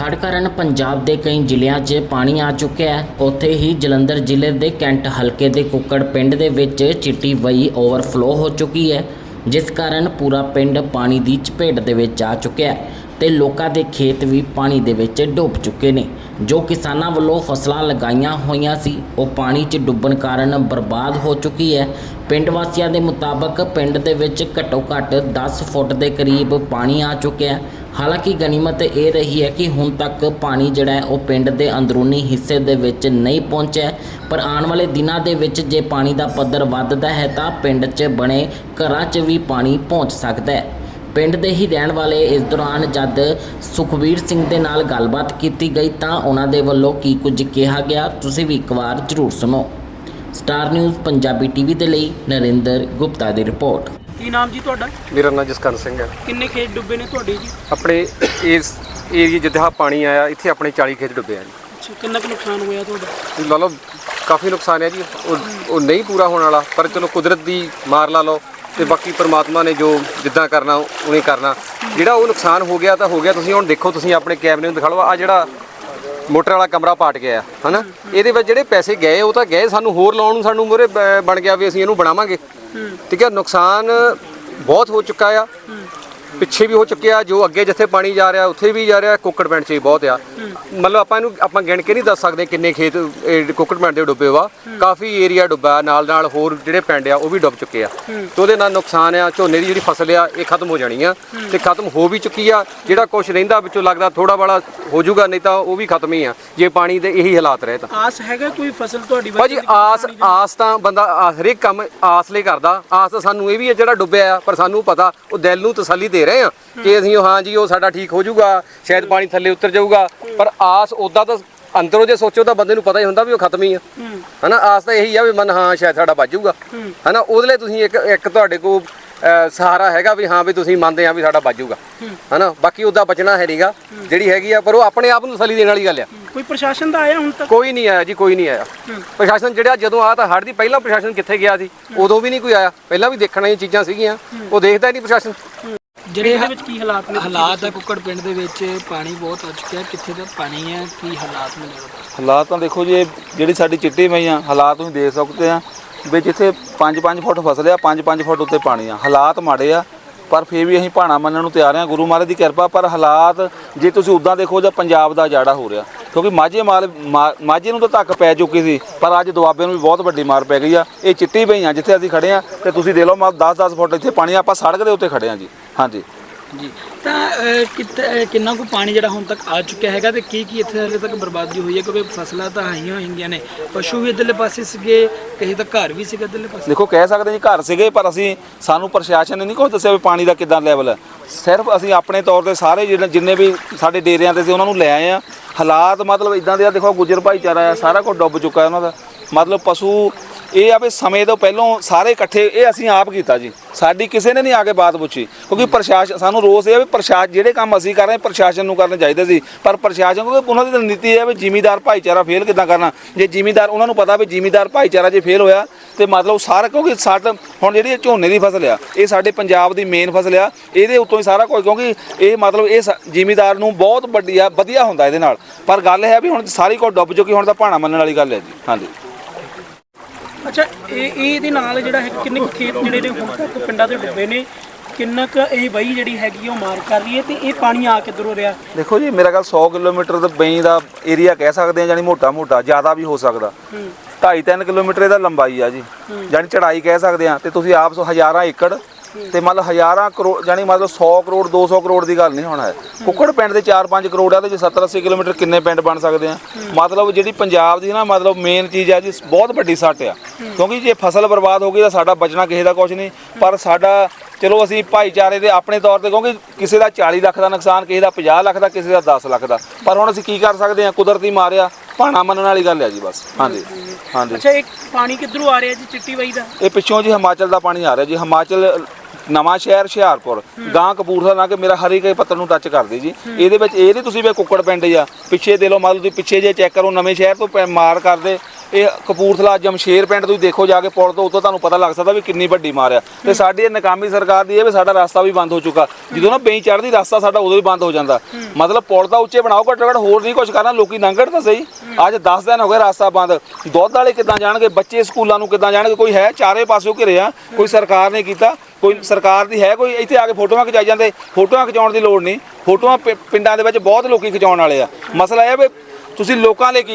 ਹੜ੍ਹ ਕਾਰਨ ਪੰਜਾਬ ਦੇ ਕਈ ਜ਼ਿਲ੍ਹਿਆਂ 'ਚ ਪਾਣੀ ਆ ਚੁੱਕਿਆ ਹੈ। ਉੱਥੇ ਹੀ ਜਲੰਧਰ ਜ਼ਿਲ੍ਹੇ ਦੇ ਕੈਂਟ ਹਲਕੇ ਦੇ ਕੁੱਕੜ ਪਿੰਡ ਦੇ ਵਿੱਚ ਚਿੱਟੀ ਵਈ ਓਵਰਫਲੋ ਹੋ ਚੁੱਕੀ ਹੈ, ਜਿਸ ਕਾਰਨ ਪੂਰਾ ਪਿੰਡ ਪਾਣੀ ਦੀ ਚਪੇਟ ਦੇ ਵਿੱਚ ਆ ਚੁੱਕਿਆ ਹੈ ਤੇ ਲੋਕਾਂ ਦੇ ਖੇਤ ਵੀ ਪਾਣੀ ਦੇ ਵਿੱਚ ਡੁੱਬ ਚੁੱਕੇ ਨੇ। ਜੋ ਕਿਸਾਨਾਂ ਵੱਲੋਂ ਫਸਲਾਂ ਲਗਾਈਆਂ ਹੋਈਆਂ ਸੀ, ਉਹ ਪਾਣੀ 'ਚ ਡੁੱਬਣ ਕਾਰਨ ਬਰਬਾਦ ਹੋ ਚੁੱਕੀ ਹੈ। ਪਿੰਡ ਵਾਸੀਆਂ ਦੇ ਮੁਤਾਬਕ ਪਿੰਡ ਦੇ ਵਿੱਚ ਘੱਟੋ ਘੱਟ 10 ਫੁੱਟ ਦੇ ਕਰੀਬ ਪਾਣੀ ਆ ਚੁੱਕਿਆ ਹੈ। ਹਾਲਾਂਕਿ ਗਨੀਮਤ ਇਹ ਰਹੀ ਹੈ ਕਿ ਹੁਣ ਤੱਕ ਪਾਣੀ ਜਿਹੜਾ ਹੈ ਉਹ ਪਿੰਡ ਦੇ ਅੰਦਰੂਨੀ ਹਿੱਸੇ ਦੇ ਵਿੱਚ ਨਹੀਂ ਪਹੁੰਚਿਆ ਪਰ ਆਉਣ ਵਾਲੇ ਦਿਨਾਂ ਦੇ ਵਿੱਚ ਜੇ ਪਾਣੀ ਦਾ ਪੱਧਰ ਵੱਧਦਾ ਹੈ ਤਾਂ ਪਿੰਡ 'ਚ ਬਣੇ ਘਰਾਂ 'ਚ ਵੀ ਪਾਣੀ ਪਹੁੰਚ ਸਕਦਾ ਹੈ। ਪਿੰਡ ਦੇ ਹੀ ਰਹਿਣ ਵਾਲੇ ਇਸ ਦੌਰਾਨ ਜਦ ਸੁਖਵੀਰ ਸਿੰਘ ਦੇ ਨਾਲ ਗੱਲਬਾਤ ਕੀਤੀ ਗਈ ਤਾਂ ਉਹਨਾਂ ਦੇ ਵੱਲੋਂ ਕੀ ਕੁਝ ਕਿਹਾ ਗਿਆ, ਤੁਸੀਂ ਵੀ ਇੱਕ ਵਾਰ ਜ਼ਰੂਰ ਸੁਣੋ। ਸਟਾਰ ਨਿਊਜ਼, ਪੰਜਾਬੀ ਟੀਵੀ ਦੇ ਲਈ ਨਰਿੰਦਰ ਗੁਪਤਾ ਦੀ ਰਿਪੋਰਟ। ਕੀ ਨਾਮ ਜੀ ਤੁਹਾਡਾ? ਮੇਰਾ ਨਾਂ ਜਸਕਰਨ ਸਿੰਘ ਹੈ। ਕਿੰਨੇ ਖੇਤ ਡੁੱਬੇ ਨੇ ਤੁਹਾਡੇ ਜੀ? ਆਪਣੇ ਇਸ ਏਰੀਏ ਜਿੱਥੇ ਆਹ ਪਾਣੀ ਆਇਆ ਇੱਥੇ ਆਪਣੇ 40 ਖੇਤ ਡੁੱਬੇ ਆ ਜੀ। ਅੱਛਾ ਕਿੰਨਾ ਕੁ ਨੁਕਸਾਨ ਹੋਇਆ ਤੁਹਾਡਾ? ਲਾ ਲਓ ਕਾਫੀ ਨੁਕਸਾਨ ਹੈ ਜੀ। ਉਹ ਉਹ ਨਹੀਂ ਪੂਰਾ ਹੋਣ ਵਾਲਾ ਪਰ ਚਲੋ ਕੁਦਰਤ ਦੀ ਮਾਰ ਲਾ ਲਓ ਤੇ ਬਾਕੀ ਪਰਮਾਤਮਾ ਨੇ ਜੋ ਜਿੱਦਾਂ ਕਰਨਾ ਉਹਨੇ ਕਰਨਾ। ਜਿਹੜਾ ਉਹ ਨੁਕਸਾਨ ਹੋ ਗਿਆ ਤਾਂ ਹੋ ਗਿਆ। ਤੁਸੀਂ ਹੁਣ ਦੇਖੋ ਤੁਸੀਂ ਆਪਣੇ ਕੈਮਰੇ ਨੂੰ ਦਿਖਾ ਲਓ। ਆ ਜਿਹੜਾ ਮੋਟਰ ਵਾਲਾ ਕਮਰਾ ਪਾਟ ਗਿਆ ਹਨਾ? ਇਹਦੇ ਵਿੱਚ ਜਿਹੜੇ ਪੈਸੇ ਗਏ ਉਹ ਤਾਂ ਗਏ। ਸਾਨੂੰ ਹੋਰ ਲਾਉਣ ਨੂੰ ਸਾਨੂੰ ਮੂਹਰੇ ਬ- ਬਣ ਗਿਆ ਵੀ ਅਸੀਂ ਇਹਨੂੰ ਬਣਾਵਾਂਗੇ। ਠੀਕ ਹੈ ਨੁਕਸਾਨ ਬਹੁਤ ਹੋ ਚੁੱਕਾ ਆ। ਪਿੱਛੇ ਵੀ ਹੋ ਚੁੱਕਿਆ ਜੋ ਅੱਗੇ ਜਿੱਥੇ ਪਾਣੀ ਜਾ ਰਿਹਾ ਉੱਥੇ ਵੀ ਜਾ ਰਿਹਾ ਕੁੱਕੜ ਪਿੰਡ 'ਚ ਵੀ ਬਹੁਤ ਆ। ਮਤਲਬ ਆਪਾਂ ਇਹਨੂੰ ਆਪਾਂ ਗਿਣ ਕੇ ਨਹੀਂ ਦੱਸ ਸਕਦੇ ਕਿੰਨੇ ਖੇਤ ਇਹ ਕੁੱਕੜ ਪਿੰਡ ਦੇ ਡੁੱਬੇ ਵਾ। ਕਾਫੀ ਏਰੀਆ ਡੁੱਬਾ ਨਾਲ ਨਾਲ ਹੋਰ ਜਿਹੜੇ ਪਿੰਡ ਆ ਉਹ ਵੀ ਡੁੱਬ ਚੁੱਕੇ ਆ। ਤੇ ਉਹਦੇ ਨਾਲ ਨੁਕਸਾਨ ਆ ਝੋਨੇ ਦੀ ਜਿਹੜੀ ਫਸਲ ਆ ਇਹ ਖਤਮ ਹੋ ਜਾਣੀ ਆ। ਤੇ ਖਤਮ ਹੋ ਵੀ ਚੁੱਕੀ ਆ। ਜਿਹੜਾ ਕੁਝ ਰਹਿੰਦਾ ਵਿੱਚੋਂ ਲੱਗਦਾ ਥੋੜਾ ਬੜਾ ਹੋ ਜਾਊਗਾ ਨਹੀਂ ਤਾਂ ਉਹ ਵੀ ਖਤਮ ਹੀ ਆ। ਜੇ ਪਾਣੀ ਦੇ ਇਹੀ ਹਾਲਾਤ ਰਹੇ ਤਾਂ। ਆਸ ਹੈਗਾ ਕੋਈ ਫਸਲ ਤੁਹਾਡੀ ਭਾਜੀ ਆਸ ਪਾਣੀ? ਆਸ ਤਾਂ ਬੰਦਾ ਹਰੇਕ ਕੰਮ ਆਸ ਲਈ ਕਰਦਾ। ਆਸ ਤਾਂ ਸਾਨੂੰ ਇਹ ਵੀ ਹੈ ਜਿਹੜਾ ਡੁੱਬਿਆ ਆ ਪਰ ਸਾਨੂੰ ਪਤਾ ਉਹ ਦਿਲ ਨੂੰ ਤਸੱਲੀ ਦੇ ਰਹੇ ਆ ਕਿ ਅਸੀਂ ਉਹ ਹਾਂ ਜੀ ਉਹ ਸਾਡਾ ਠੀਕ ਹੋ ਜਾਊਗਾ ਸ਼ਾਇਦ ਪਾਣੀ ਥੱਲੇ ਉਤਰ ਜਾਊਗਾ। ਪਰ ਆਸ ਉਦਾਂ ਤਾਂ ਅੰਦਰੋਂ ਜੇ ਸੋਚੋ ਤਾਂ ਬੰਦੇ ਨੂੰ ਪਤਾ ਹੀ ਹੁੰਦਾ ਵੀ ਉਹ ਖਤਮ ਹੀ ਆ। ਹਨਾ ਆਸ ਤਾਂ ਇਹੀ ਆ ਵੀ ਮਨ ਹਾਂ ਸ਼ਾਇਦ ਸਾਡਾ ਬਚ ਜਾਊਗਾ। ਹਨਾ ਉਹਦੇ ਲਈ ਤੁਸੀਂ ਇੱਕ ਇੱਕ ਤੁਹਾਡੇ ਕੋਲ ਸਹਾਰਾ ਹੈਗਾ ਵੀ ਹਾਂ ਵੀ ਤੁਸੀਂ ਮੰਨਦੇ ਆ ਵੀ ਸਾਡਾ ਬਚ ਜਾਊਗਾ। ਹਨਾ ਬਾਕੀ ਉਦਾਂ ਬਚਣਾ ਹੈ ਨਹੀਂਗਾ ਜਿਹੜੀ ਹੈਗੀ ਆ ਪਰ ਉਹ ਆਪਣੇ ਆਪ ਨੂੰ ਤਸੱਲੀ ਦੇਣ ਵਾਲੀ ਗੱਲ ਆ। ਕੋਈ ਪ੍ਰਸ਼ਾਸਨ ਦਾ ਆਇਆ ਹੁਣ ਤੱਕ? ਕੋਈ ਨਹੀਂ ਆਇਆ ਜੀ ਕੋਈ ਨਹੀਂ ਆਇਆ। ਪ੍ਰਸ਼ਾਸਨ ਜਿਹੜਾ ਜਦੋਂ ਆ ਤਾਂ ਹੜ੍ਹ ਦੀ ਪਹਿਲਾਂ ਪ੍ਰਸ਼ਾਸਨ ਕਿੱਥੇ ਗਿਆ ਸੀ? ਉਦੋਂ ਵੀ ਨਹੀਂ ਕੋਈ ਆਇਆ। ਪਹਿਲਾਂ ਵੀ ਦੇਖਣ ਵਾਲੀਆਂ ਚੀਜ਼ਾਂ ਸੀਗੀਆਂ। ਉਹ ਦੇਖਦਾ ਹੀ ਨਹੀਂ ਪ੍ਰਸ਼ਾਸਨ। ਜਿਹੜੇ ਇਹਦੇ ਵਿੱਚ ਕੀ ਹਾਲਾਤ ਨੇ? ਹਾਲਾਤ ਹੈ ਕੁੱਕੜ ਪਿੰਡ ਦੇ ਵਿੱਚ ਪਾਣੀ ਬਹੁਤ ਆ ਚੁੱਕਿਆ। ਕਿੱਥੇ ਤੱਕ ਪਾਣੀ ਹੈ ਕੀ ਹਾਲਾਤ ਨੇ ਹਾਲਾਤ ਤਾਂ ਦੇਖੋ ਜੀ ਇਹ ਜਿਹੜੀ ਸਾਡੀ ਚਿੱਟੀ ਮਈਆਂ ਹਾਲਾਤ ਤੁਸੀਂ ਦੇਖ ਸਕਦੇ ਆ। ਵੀ ਜਿੱਥੇ 5-5 ਫੁੱਟ ਫਸਲ ਆ 5-5 ਫੁੱਟ ਉੱਤੇ ਪਾਣੀ ਆ। ਹਾਲਾਤ ਮਾੜੇ ਆ ਪਰ ਫਿਰ ਵੀ ਅਸੀਂ ਭਾਣਾ ਮੰਨਣ ਨੂੰ ਤਿਆਰ ਆ। ਗੁਰੂ ਮਹਾਰਾਜ ਦੀ ਕਿਰਪਾ ਪਰ ਹਾਲਾਤ ਜੇ ਤੁਸੀਂ ਉਦਾਂ ਦੇਖੋ ਜਾਂ ਪੰਜਾਬ ਦਾ ਜਾੜਾ ਹੋ ਰਿਹਾ। ਕਿਉਂਕਿ ਮਾਝੇ ਮਾਲ ਮਾ- ਮਾਝੇ ਨੂੰ ਤਾਂ ਧੱਕ ਪੈ ਚੁੱਕੀ ਸੀ ਪਰ ਅੱਜ ਦੁਆਬੇ ਨੂੰ ਵੀ ਬਹੁਤ ਵੱਡੀ ਮਾਰ ਪੈ ਗਈ ਆ। ਇਹ ਚਿੱਟੀ ਪਈ ਮਈਆਂ ਜਿੱਥੇ ਅਸੀਂ ਖੜੇ ਆ ਤੇ ਤੁਸੀਂ ਦੇਖ ਲਓ ਮਾ 10-10 ਫੁੱਟ ਇੱਥੇ ਪਾਣੀ ਆ, ਆਪਾਂ ਸੜਕ ਦੇ ਉੱਤੇ ਖੜੇ ਆ ਜੀ। ਹਾਂਜੀ। ਜੀ। ਤਾਂ ਅਹ, ਕਿਤ- ਅਹ, ਕਿੰਨਾ ਕੁ ਪਾਣੀ ਜਿਹੜਾ ਹੁਣ ਤੱਕ ਆ ਚੁੱਕਿਆ ਹੈਗਾ ਤੇ ਕੀ ਕੀ ਇੱਥੇ ਹਲੇ ਤੱਕ ਬਰਬਾਦੀ ਹੋਈ ਹੈ? ਕਿਉਂਕਿ ਫਸਲਾਂ ਤਾਂ ਆਈਆਂ ਹੋਈਆਂ ਨੇ। ਪਸ਼ੂ ਵੀ ਇੱਧਰਲੇ ਪਾਸੇ ਸੀਗੇ ਕਿਸੇ ਤਾਂ ਘਰ ਵੀ ਸੀਗੇ ਇੱਧਰਲੇ ਪਾਸੇ। ਦੇਖੋ ਕਹਿ ਸਕਦੇ ਜੀ ਘਰ ਸੀਗੇ ਪਰ ਅਸੀਂ ਸਾਨੂੰ ਪ੍ਰਸ਼ਾਸਨ ਨੇ ਨਹੀਂ ਕੁਛ ਦੱਸਿਆ ਵੀ ਪਾਣੀ ਦਾ ਕਿੱਦਾਂ ਲੈਵਲ ਹੈ। ਸਿਰਫ ਅਸੀਂ ਆਪਣੇ ਤੌਰ ਤੇ ਸਾਰੇ ਜਿਹੜੇ ਜਿੰਨੇ ਵੀ ਸਾਡੇ ਡੇਰਿਆਂ ਤੇ ਸੀ ਉਹਨਾਂ ਨੂੰ ਲੈ ਆਏ ਆ ਹਾਲਾਤ ਮਤਲਬ ਇਦਾਂ ਦੇ ਆ ਦੇਖੋ ਗੁੱਜਰ ਭਾਈਚਾਰਾ ਆ ਸਾਰਾ ਕੁਝ ਡੁੱਬ ਚੁੱਕਾ ਹੈ ਉਹਨਾਂ ਦਾ। ਮਤਲਬ ਪਸ਼ੂ ਇਹ ਆ ਵੀ ਸਮੇਂ ਤੋਂ ਪਹਿਲਾਂ ਸਾਰੇ ਇਕੱਠੇ, ਇਹ ਅਸੀਂ ਆਪ ਕੀਤਾ ਜੀ। ਸਾਡੀ ਕਿਸੇ ਨੇ ਨਹੀਂ ਆ ਕੇ ਬਾਤ ਪੁੱਛੀ, ਕਿਉਂਕਿ ਪ੍ਰਸ਼ਾਸਨ, ਸਾਨੂੰ ਰੋਸ ਇਹ ਆ ਵੀ ਪ੍ਰਸ਼ਾਸਨ, ਜਿਹੜੇ ਕੰਮ ਅਸੀਂ ਕਰ ਰਹੇ ਪ੍ਰਸ਼ਾਸਨ ਨੂੰ ਕਰਨੇ ਚਾਹੀਦੇ ਸੀ। ਪਰ ਪ੍ਰਸ਼ਾਸਨ, ਕਿਉਂਕਿ ਉਹਨਾਂ ਦੀ ਤਾਂ ਨੀਤੀ ਇਹ ਹੈ ਵੀ ਜ਼ਿਮੀਦਾਰ ਭਾਈਚਾਰਾ ਫੇਲ ਕਿਦਾਂ ਕਰਨਾ। ਜੇ ਜ਼ਿਮੀਦਾਰ, ਉਹਨਾਂ ਨੂੰ ਪਤਾ ਵੀ ਜ਼ਿਮੀਦਾਰ ਭਾਈਚਾਰਾ ਜੇ ਫੇਲ ਹੋਇਆ, ਤੇ ਮਤਲਬ ਸਾਰਾ, ਕਿਉਂਕਿ ਸਾਡ ਹੁਣ ਜਿਹੜੀ ਇਹ ਝੋਨੇ ਦੀ ਫਸਲ ਆ, ਇਹ ਸਾਡੇ ਪੰਜਾਬ ਦੀ ਮੇਨ ਫਸਲ ਆ, ਇਹਦੇ ਉੱਤੋਂ ਹੀ ਸਾਰਾ ਕੁਝ, ਕਿਉਂਕਿ ਇਹ ਮਤਲਬ ਇਹ ਸ- ਜ਼ਿਮੀਦਾਰ ਨੂੰ ਬਹੁਤ ਵੱਡੀ ਆ, ਵਧੀਆ ਹੁੰਦਾ ਇਹਦੇ ਨਾਲ। ਪਰ ਗੱਲ ਇਹ ਹੈ ਵੀ ਹੁਣ ਸਾਰੀ ਕੁਝ ਡੁੱਬ ਚੁੱਕੀ, ਹੁਣ ਤਾਂ ਭਾਣਾ ਮੰਨਣ ਵਾਲੀ ਗੱਲ ਹੈ ਜੀ। ਹਾਂਜੀ। ਅੱਛਾ ਇਹ ਇਹ ਇਹਦੇ ਨਾਲ ਜਿਹੜਾ ਹੈ ਕਿੰਨੇ ਕੁ ਖੇਤ ਜਿਹੜੇ ਨੇ ਹੁਣ ਤੱਕ ਪਿੰਡਾਂ ਦੇ ਡੁੱਬੇ ਨੇ ਕਿੰਨਾ ਕੁ ਇਹ ਵਈ ਜਿਹੜੀ ਹੈਗੀ ਆ ਉਹ ਮਾਰ ਕਰ ਰਹੀ ਹੈ ਤੇ ਇਹ ਪਾਣੀ ਆ ਕਿੱਧਰੋਂ ਰਿਹਾ? ਦੇਖੋ ਜੀ ਮੇਰਾ ਗੱਲ 100 ਕਿਲੋਮੀਟਰ ਦਾ ਬਈ ਦਾ ਏਰੀਆ ਕਹਿ ਸਕਦੇ ਆ ਜਾਨੀ ਮੋਟਾ ਮੋਟਾ ਜ਼ਿਆਦਾ ਵੀ ਹੋ ਸਕਦਾ। 2.5 ਕਿਲੋਮੀਟਰ ਇਹਦਾ ਲੰਬਾਈ ਆ ਜੀ। ਜਾਨੀ ਚੜਾਈ ਕਹਿ ਸਕਦੇ ਆ ਤੇ ਤੁਸੀਂ ਆਪ ਸੋ ਹਜ਼ਾਰਾਂ ਏਕੜ ਤੇ ਮਤਲਬ ਹਜ਼ਾਰਾਂ ਕਰੋੜ ਜਾਨੀ ਮਤਲਬ 100 ਕਰੋੜ 200 ਕਰੋੜ ਦੀ ਗੱਲ ਨਹੀਂ ਹੋਣਾ ਹੈ। ਕੁੱਕੜ ਪਿੰਡ ਦੇ 4-5 ਕਰੋੜ ਆ ਤੇ ਜੇ 70 80 ਕਿਲੋਮੀਟਰ ਕਿੰਨੇ ਪਿੰਡ ਬਣ ਸਕਦੇ ਆ? ਮਤਲਬ ਜਿਹੜੀ ਪੰਜਾਬ ਦੀ ਨਾ ਮਤਲਬ ਮੇਨ ਚੀਜ਼ ਆ ਜੀ ਬਹੁਤ ਵੱਡੀ ਸੱਟ ਆ। ਕਿਉਂਕਿ ਜੇ ਫਸਲ ਬਰਬਾਦ ਹੋ ਗਈ ਤਾਂ ਸਾਡਾ ਬਚਣਾ ਕਿਸੇ ਦਾ ਕੁਝ ਨਹੀਂ। ਪਰ ਸਾਡਾ ਚਲੋ ਅਸੀਂ ਭਾਈਚਾਰੇ ਦੇ ਆਪਣੇ ਤੌਰ ਤੇ ਕਿਉਂਕਿ ਕਿਸੇ ਦਾ 40 ਲੱਖ ਦਾ ਨੁਕਸਾਨ ਕਿਸੇ ਦਾ 50 ਲੱਖ ਦਾ ਕਿਸੇ ਦਾ 10 ਲੱਖ ਦਾ। ਪਰ ਹੁਣ ਅਸੀਂ ਕੀ ਕਰ ਸਕਦੇ ਹਾਂ ਕੁਦਰਤੀ ਮਾਰਿਆ ਭਾਣਾ ਮੰਨਣ ਵਾਲੀ ਗੱਲ ਹੈ ਜੀ ਬਸ। ਹਾਂਜੀ ਹਾਂਜੀ। ਅੱਛਾ ਇਹ ਪਾਣੀ ਕਿੱਧਰੋਂ ਆ ਰਿਹਾ ਜੀ ਚਿੱਟੀ ਵਈ ਦਾ? ਇਹ ਪਿੱਛੋਂ ਜੀ ਹਿਮਾਚਲ ਦਾ ਪਾਣੀ ਆ ਰਿਹਾ ਜੀ। ਹਿਮਾਚਲ ਨਵਾਂ ਸ਼ਹਿਰ ਹੁਸ਼ਿਆਰਪੁਰ ਗਾਂ ਕਪੂਰਥਲਾ ਨਾ ਕਿ ਮੇਰਾ ਹਰ ਇੱਕ ਪੱਤਰ ਨੂੰ ਟੱਚ ਕਰਦੀ ਜੀ। ਇਹਦੇ ਵਿੱਚ ਇਹ ਨਹੀਂ ਤੁਸੀਂ ਵੀ ਕੁੱਕੜ ਪਿੰਡ ਆ। ਪਿੱਛੇ ਦੇ ਲਓ ਮੰਨ ਲਓ ਤੁਸੀਂ ਪਿੱਛੇ ਜੇ ਚੈੱਕ ਕਰੋ, ਨਵੇਂ ਸ਼ਹਿਰ ਤੋਂ ਪੈ- ਮਾਰ ਕਰਦੇ। ਇਹ ਕਪੂਰਥਲਾ ਜਮਸ਼ੇਰ ਪਿੰਡ ਤੁਸੀਂ ਦੇਖੋ ਜਾ ਕੇ ਪੁਲ ਤੋਂ ਉੱਤੋਂ ਤੁਹਾਨੂੰ ਪਤਾ ਲੱਗ ਸਕਦਾ ਵੀ ਕਿੰਨੀ ਵੱਡੀ ਮਾਰ ਆ। ਤੇ ਸਾਡੀ ਇਹ ਨਕਾਮੀ ਸਰਕਾਰ ਦੀ ਇਹ ਵੀ ਸਾਡਾ ਰਸਤਾ ਵੀ ਬੰਦ ਹੋ ਚੁੱਕਾ। ਜਦੋਂ ਨਾ ਬੇਈ ਚੜ੍ਹਦੀ ਰਸਤਾ ਸਾਡਾ ਉਦੋਂ ਹੀ ਬੰਦ ਹੋ ਜਾਂਦਾ। ਮਤਲਬ ਪੁਲ ਤਾਂ ਉੱਚੇ ਬਣਾਓ, ਘੱਟੋ ਘੱਟ ਹੋਰ ਨਹੀਂ ਕੁਝ ਕਰਨਾ, ਲੋਕੀ ਲੰਘਣ ਤਾਂ ਸਹੀ। ਅੱਜ 10 ਦਿਨ ਹੋ ਗਏ ਰਸਤਾ ਬੰਦ। ਦੁੱਧ ਵਾਲੇ ਕਿੱਦਾਂ ਜਾਣਗੇ? ਬੱਚੇ ਸਕੂਲਾਂ ਨੂੰ ਕਿੱਦਾਂ ਜਾਣਗੇ? ਕੋਈ ਹੈ ਚਾਰੇ ਪਾਸਿਓਂ ਘਿਰੇ ਆ, ਕੋਈ ਸਰਕਾਰ ਨੇ ਕੀਤਾ, ਕੋਈ ਸਰਕਾਰ ਦੀ ਹੈ ਕੋਈ? ਇੱਥੇ ਆ ਕੇ ਫੋਟੋਆਂ ਖਿਚਾਈ ਜਾਂਦੇ। ਫੋਟੋਆਂ ਖਿਚਾਉਣ ਦੀ ਲੋੜ ਨਹੀਂ। ਫੋਟੋਆਂ ਪਿ- ਪਿੰਡਾਂ ਦੇ ਵਿੱਚ ਬਹੁਤ ਲੋਕੀ ਖਿਚਾਉਣ ਵਾਲੇ ਆ। ਮਸਲਾ ਇਹ ਹੈ ਵੀ ਤੁਸੀਂ ਲੋਕਾਂ ਲਈ ਕੀ